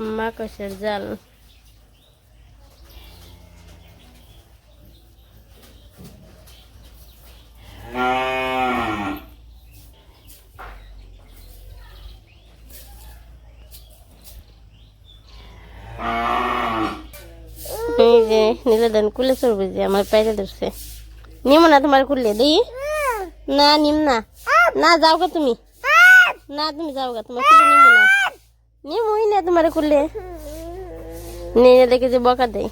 মাকসের জাল। এই যে নীলদান কুলে চড়বে যে, আমার পাইরে ধরছে। নিম না তোমার কুলে, দিই? না, নিম না। না যাও গা তুমি। না, তুমি যাও গা তোমার না। নিমই না তোমার কুলে। নিয়ে দেখে যে বকা দেয়।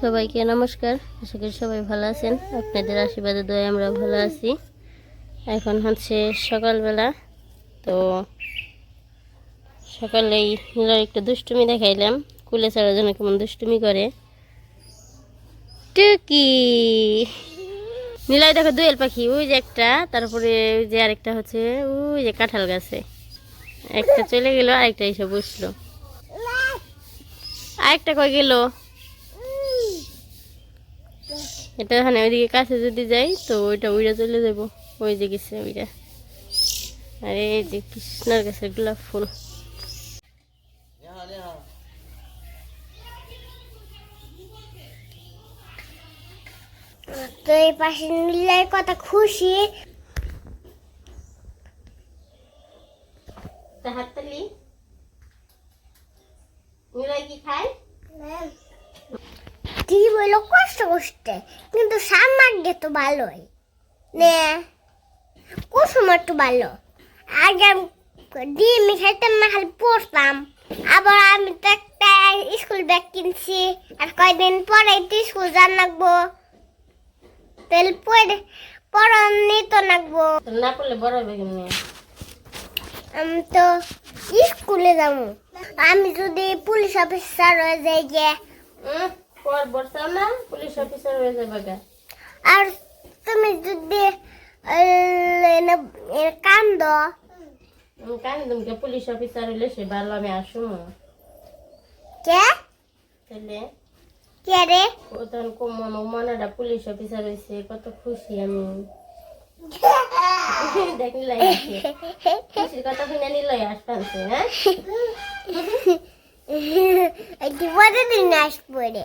সবাইকে নমস্কার। আশা করি সবাই ভালো আছেন। আপনাদের আশীর্বাদে দয়ে আমরা ভালো আছি। এখন হচ্ছে সকালবেলা। তো সকালেই নীলার একটু দুষ্টুমি দেখাইলাম। কুলে ছাড়ার জন্য কেমন দুষ্টুমি করে। টুকি। নীলাই দেখো দোয়েল পাখি, ওই যে একটা, তারপরে ওই যে আরেকটা হচ্ছে, ওই যে কাঁঠাল গাছে। একটা চলে গেল, আরেকটা এসে বসল। আরেকটা কই গেল? এটা এখানে ওইদিকে কাছে যদি যাই, তো ওইটা উইরা চলে যাব। ওই যে গেছে ওইটা আর এই যে কৃষ্ণার গাছের গোলাপ ফুল। তো এই পাশে নিলে কত খুশি। তা হাততালি নীলাই কি খায়? বলল কষ্ট করতে কিন্তু সামার দিয়ে তো ভালোই। নে কুসুম একটু ভালো? আগে ডিম খাইতাম না খালি পড়তাম। আবার আমি তো একটা স্কুল ব্যাগ কিনছি আর কয়দিন পরে তো স্কুল যান লাগবো। তাহলে পড়ে পড়ানি তো লাগবো। না পড়লে বড় হবে আমি তো স্কুলে যাব। আমি যদি পুলিশ অফিসার হয়ে যাই যে উম, পর বর্ষাও না পুলিশ অফিসার হয়ে যাবে গা। আর তুমি যদি কান্দ। আমি কান তুমি পুলিশ অফিসার হইলে সে ভালো আমি আসুম কে? তাহলে কে রে? ও তখন কম মনে মনেটা পুলিশ অফিসার হয়েছে কত খুশি আমি। দেখ নিলাই আসছে খুশির কথা শুনে নিলাই আসতাছে একটু পরে দিন আসব রে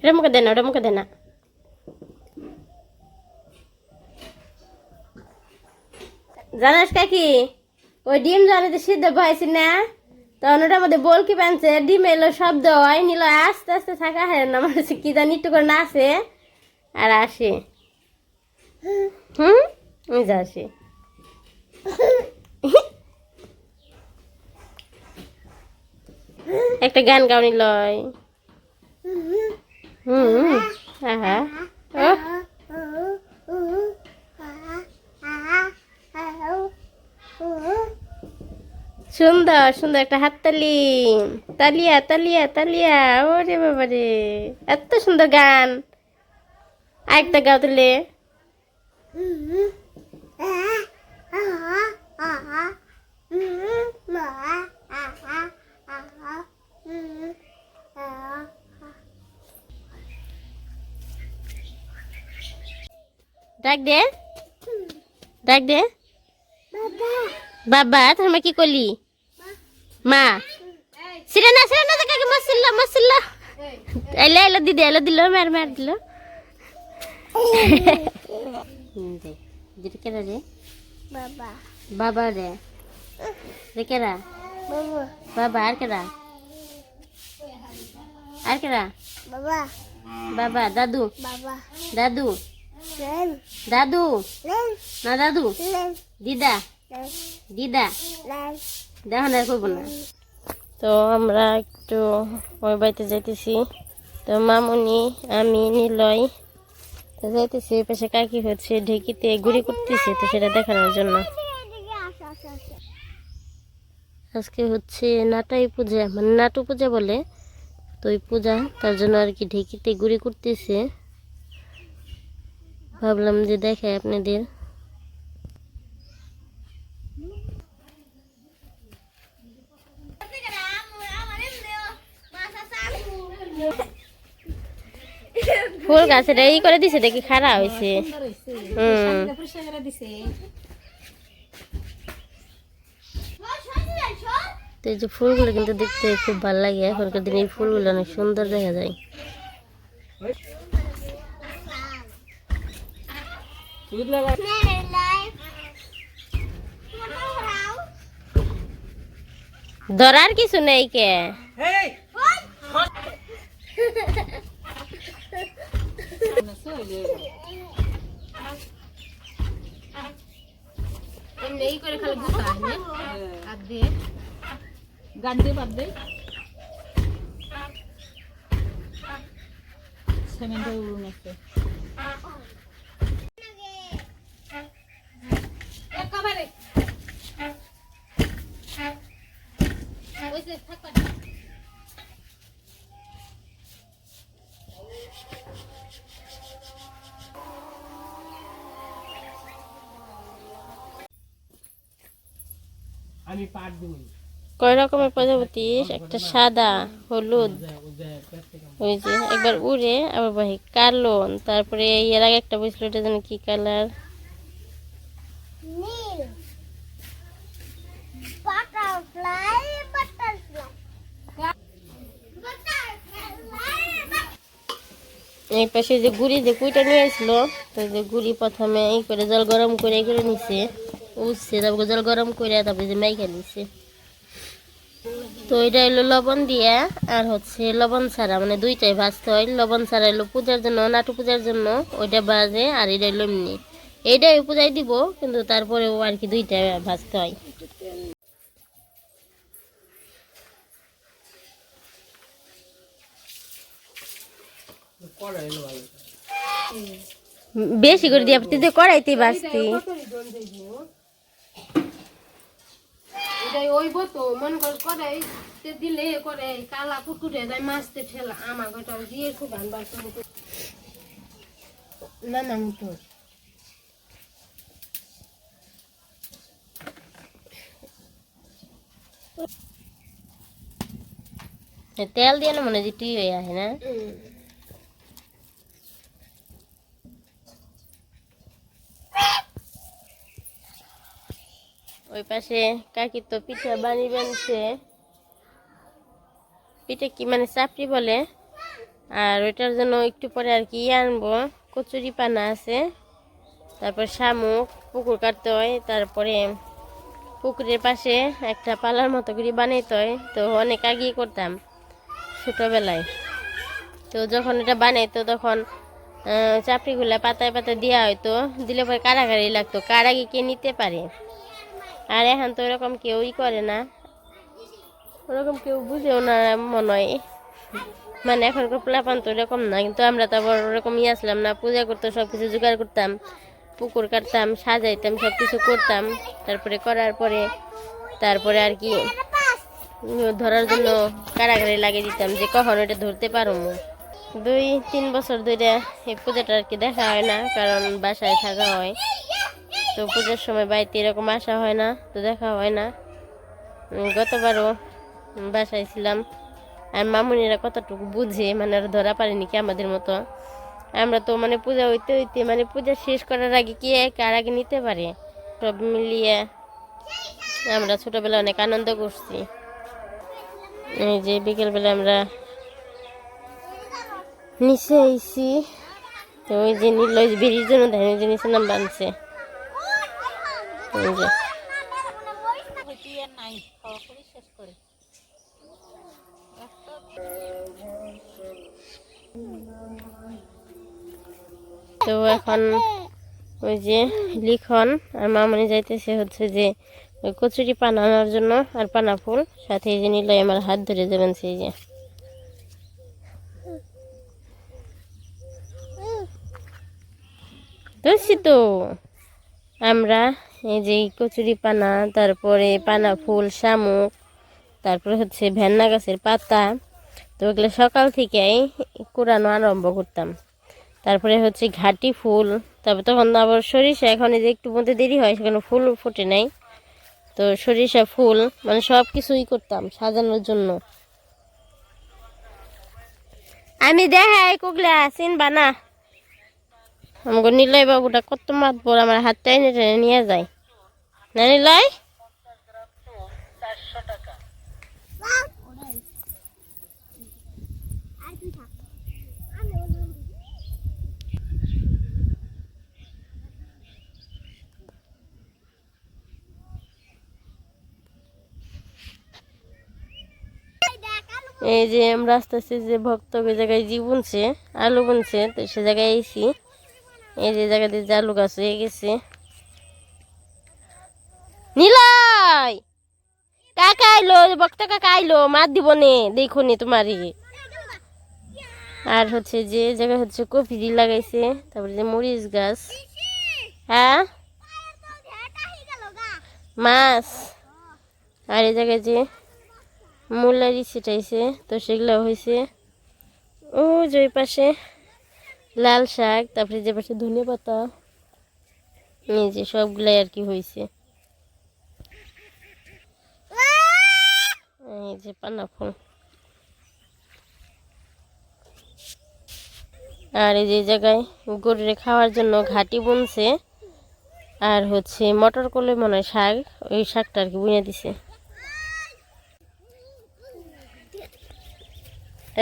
এটা মুখে দে না ওটা মুখে দে না। জানাস কাকি ওই ডিম জানিতে সিদ্ধ পাইছি না তখন ওটার মধ্যে বল কি পানছে ডিম এলো শব্দ হয় নিল আস্তে আস্তে থাকা হয় না আমার কি জানি একটু করে নাচে আর আসে। হুম? ওই যা আসে। একটা গান গাওনি লয় হুম ও। সুন্দর সুন্দর একটা হাততালি। তালিয়া তালিয়া তালিয়া। ওরে বাবা রে এত সুন্দর গান। আরেকটা গাও তুলে ডাক দে। ডাক দে। বাবা, তোর কি করলি? মা। সিরে না সিরে না কাকে মসিল্লা মসিল্লা এলে এলে দিদি এলে দিল, মার মার দিল। দে দিদি কেরা রে? বাবা। বাবা রে। রে কেরা? বাবা। বাবা আর কেরা? আর কেরা? বাবা। বাবা দাদু। বাবা। দাদু। দাদু। না দাদু। দিদা। দিদা। দেখো না করব না। তো আমরা একটু ওই বাড়িতে যাইতেছি। তো মামুনি আমি নিলয় তো যাইতেছি পাশে কাকি হচ্ছে, ঢেকিতে গুড়ি করতেছে, তো সেটা দেখানোর জন্য। আজকে হচ্ছে নাটাই পূজা মানে নাটু পূজা বলে। তো ওই পূজা, তার জন্য আর কি ঢেকিতে গুড়ি করতেছে। ভাবলাম যে দেখাই আপনাদের। ফুল গাছের এই করে দিছে দেখি খারাপ হয়েছে হুম। তো এই যে ফুলগুলো কিন্তু দেখতে খুব ভালো লাগে এখনকার দিনে এই ফুলগুলো অনেক সুন্দর দেখা যায়। ধরার কিছু নেই কে? এই দিয়ে গান দিয়ে বাদ দেই সেমেন্টের উড়ুন আছে কয় রকমের প্রজাপতি? একটা সাদা হলুদ ওই যে একবার উড়ে আবার বাহি কালো। তারপরে এর আগে একটা বসল এটা যেন কি কালার? এই পাশে যে গুড়ি যে কুইটা নিয়ে আসলো তো যে গুড়ি প্রথমে এই করে জল গরম করে এই করে নিছে। উঠছে তারপরে জল গরম করে তারপরে যে মাইকা নিছে। তো এটা হলো লবণ দিয়া, আর হচ্ছে লবণ ছাড়া মানে দুইটাই ভাজতে হয়। লবণ ছাড়া হলো পূজার জন্য, নাটু পূজার জন্য ওইটা বাজে আর এটা হলো এমনি। এইটাই পূজায় দিব, কিন্তু তারপরেও আর কি দুইটা ভাজতে হয়। বেশি করে দিয়ে, তুই তো কড়াইতে বাঁচতি এটাই ওইব তো মন কর করে দিলে করে কালা কুকুরে দেয় মাছতে ঠেলা আমার গোটা দিয়ে খুব বাড়তে না না তো তেল দিয়ে না মনে হয় যে টি হয়ে আসে না? ওই পাশে কাকি তো পিঠা বানিয়ে বানছে পিঠা কি মানে চাপড়ি বলে। আর ওইটার জন্য একটু পরে আর কি আনব। কচুরি পানা আছে। তারপর শামুক, পুকুর কাটতে হয়। তারপরে পুকুরের পাশে একটা পালার মতো করে বানাইতে হয়। তো অনেক আগেই করতাম ছোটোবেলায়। তো যখন এটা বানাইতো তখন চাপড়িগুলা পাতায় পাতায় দেওয়া হয়তো দিলে পরে কারাগারি লাগতো। কার আগে কে নিতে পারে? আর এখন তো ওরকম কেউই করে না। ওরকম কেউ বুঝেও না মনে হয়। মানে এখনকার প্লাপান তো এরকম না, কিন্তু আমরা তো আবার ওরকম ইয়ে আসলাম না। পূজা করতে সব কিছু জোগাড় করতাম, পুকুর কাটতাম, সাজাইতাম সব কিছু করতাম। তারপরে করার পরে, তারপরে আর কি ধরার জন্য কারাগারে লাগিয়ে দিতাম যে কখন ওটা ধরতে পারো দুই, তিন বছর ধরে এই পূজাটা আর কি দেখা হয় না, কারণ বাসায় থাকা হয়। তো পুজোর সময় বাড়িতে এরকম আসা হয় না, তো দেখা হয় না। গতবারও বাসায় ছিলাম। আর মামুনিরা কতটুকু বুঝে মানে আর ধরা পারেনি কি আমাদের মতো? আমরা তো মানে পূজা হইতে হইতে মানে পূজা শেষ করার আগে কি কার আগে নিতে পারে? সব মিলিয়ে আমরা ছোটবেলা অনেক আনন্দ করছি। এই যে বিকেলবেলা আমরা নিচে আইছি, তো ওই যে নীল বেরির জন্য যে নিচে নাম বানছে তো এখন ওই যে লিখন আর মামনি যাইতেছে হচ্ছে যে ওই কচুরি পান আনার জন্য আর পানা ফুল। সাথে এই যে নিলয় আমার হাত ধরে যাবেন সেই যে। তো। আমরা এই যে কচুরি পানা, তারপরে পানা ফুল, শামুক, তারপরে হচ্ছে ভেন্না গাছের পাতা। তো ওগুলো সকাল থেকেই কুড়ানো আরম্ভ করতাম। তারপরে হচ্ছে ঘাটি ফুল তারপর তখন আবার সরিষা, এখন যে একটু মধ্যে দেরি হয়, সেখানে ফুল ফোটে নাই। তো সরিষা ফুল মানে সব কিছুই করতাম সাজানোর জন্য। আমি দেখাই কুগলা, চিনবা না? আমাকে নিলয় বাবুটা কত মাত পর আমার হাত টেনে টেনে নিয়ে যায়। না নিলয় আর তুই থাক আমি ওখানে এই যে আমরা আস্তে আস্তে যে ভক্তকে জায়গায় জি বুনছে, আলু বুনছে, তো সে জায়গায় আইছি। এই যে জায়গাতে যে আলু গাছ হয়ে গেছে। নিলয়! কাকা আইলো ভক্ত কাকা আইলো, মার দিব নে, দেখো নে তোমারই আর হচ্ছে যে জায়গায় হচ্ছে কপি লাগাইছে, তারপরে যে মরিচ গাছ। হ্যাঁ? মাছ। আর এই জায়গায় যে মূলারি ছিটাইছে তো সেগুলো হয়েছে ও যে ওই পাশে লাল শাক, তারপরে যে পাশে ধনিয়া পাতা এই যে সবগুলাই আর কি হয়েছে এই আর এই যে জায়গায় গরুরে খাওয়ার জন্য ঘাটি বুনছে। আর হচ্ছে মটর কলে মনে হয় শাক, ওই শাকটা আর কি বুনে দিছে।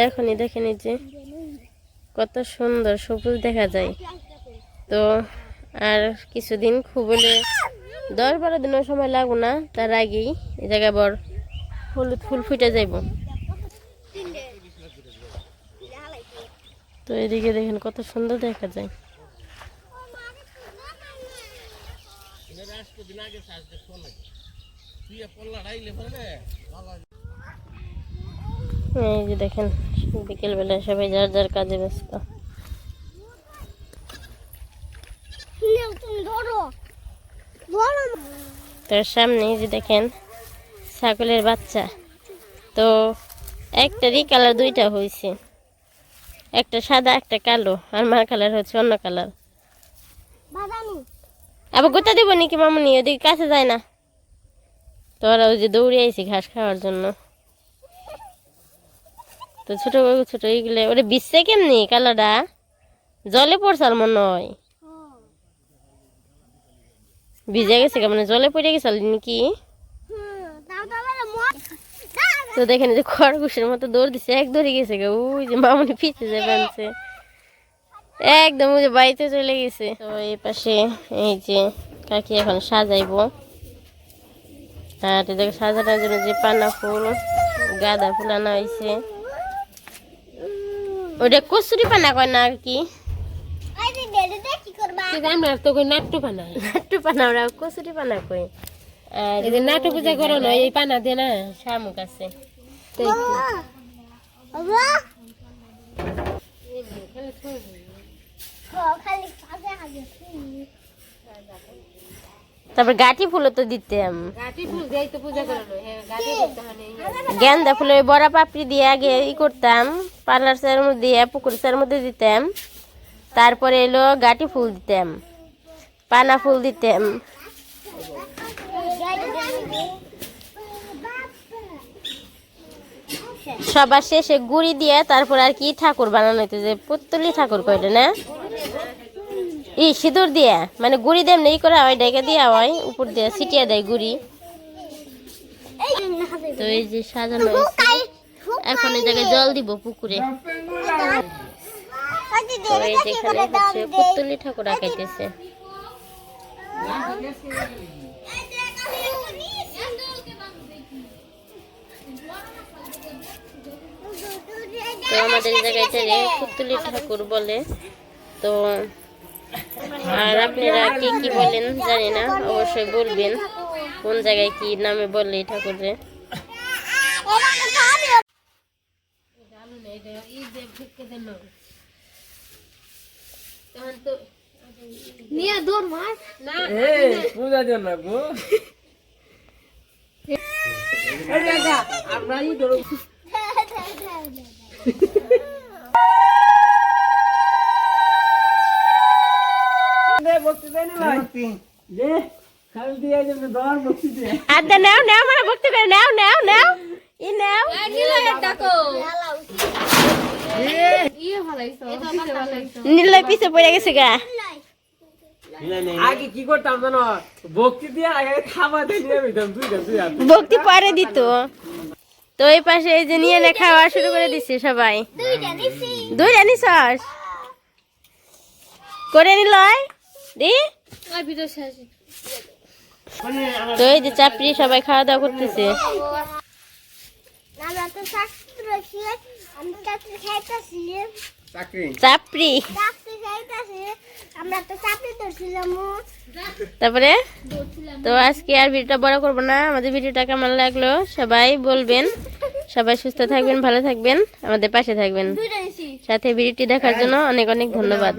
এখনই দেখেন এই যে কত সুন্দর সবুজ দেখা যায়। তো আর কিছুদিন খুব হলে দশ বারো দিনের সময় লাগবো না, তার আগেই এই জায়গায় বর হলুদ ফুল ফুটে যাইব। তো এদিকে দেখেন কত সুন্দর দেখা যায়। এই যে দেখেন বিকেলবেলা সবাই যার যার কাজে ব্যস্ত। তার সামনে যে দেখেন ছাগলের বাচ্চা। তো একটারই কালার দুইটা হয়েছে একটা সাদা একটা কালো আর মার কালার হচ্ছে অন্য কালার। আবার গোটা দেবো নাকি মামুনি? ওদিকে কাছে যায় না। তো ওরা ওই যে দৌড়ে আইছি ঘাস খাওয়ার জন্য। তো ছোট ছোট এইগুলো ওরে বিচ্ছে কেমনি কালারটা? জলে পড়ছাল মনে হয়। ভিজে গেছে কেমন? জলে পড়ে গেছাল নাকি হুম তাও তো আবার মত তো দেখেন যে খরগোশের মতো দৌড় দিছে এক দৌড়ে গেছে গো। ওই যে মামনি পিছে যে বানছে। একদম ওই যে বাড়িতে চলে গেছে। তো এই পাশে এই যে কাকি এখন সাজাইবো। আর এদিকে সাজানোর জন্য যে পানা ফুল গাঁদা ফুল আনা হয়েছে ওটা কচুরি পানা কয় না আর কি? নাট্য বানাই নাট্টু পানা ওরা কচুরি পানা কয়। এই যে নাট্য পূজা করো না এই পানা দিয়ে না শামুক আছে। বাবা খালি কাজে কাজে তারপর গাঁটি ফুলও তো দিতাম। গাটি ফুল তো পূজা করো না হ্যাঁ হয় গেন্দা ফুলের বড়া পাপড়ি দিয়ে আগে ই করতাম পার্লার চার মধ্যে পুকুর চার মধ্যে দিতাম। তারপরে এলো গাঁটি ফুল দিতাম পানা ফুল দিতাম। সবার শেষে গুড়ি দিয়ে তারপর আর কি ঠাকুর বানানো হইতো যে পুতুলি ঠাকুর কইলে না? ই সিঁদুর দিয়ে মানে গুড়ি দেম নেই করা হয় ডেকে দিয়া হয় উপর দিয়ে ছিটিয়ে দেয় গুড়ি। তো এই যে সাজানো এখন এই জায়গায় জল দিব পুকুরে। তো এই যেখানে হচ্ছে পুতুলি ঠাকুর আঁকাইতেছে। তো আমাদের এই জায়গাটারে পুতুলি ঠাকুর বলে। তো আর আপনারা কি কি বলেন জানি না অবশ্যই বলবেন। কোন জায়গায় কি নামে বলে এই ঠাকুরে নিয়ে দৌড় মার। না। পূজা জন্য গো। আমরা ই ধরো বক্তি দেয় না যে খালি দিয়ে যেন দর বক্তি দিয়ে আদা নাও নাও মানে ভক্তি করে নাও নাও নাও। ই নাও। নীলয় পিছে পড়ে গেছে গা। আগে কি করতাম জানো? বক্তি দিয়ে আগে খাবার দিয়ে নিয়ে ভক্তি পরে দিত। তো এই পাশে এই যে নিয়ে নে খাওয়া শুরু করে দিচ্ছে সবাই। দুইটা নিছি। দুইটা নিছস করে নিল দি। তো এই যে চাপড়ি সবাই খাওয়া দাওয়া করতেছে। আমরা তো চাপড়ি তারপরে? তো আজকে আর ভিডিওটা বড় করব না আমাদের ভিডিওটা কেমন লাগল সবাই বলবেন। সবাই সুস্থ থাকবেন ভালো থাকবেন আমাদের পাশে থাকবেন। সাথে ভিডিওটি দেখার জন্য অনেক অনেক ধন্যবাদ।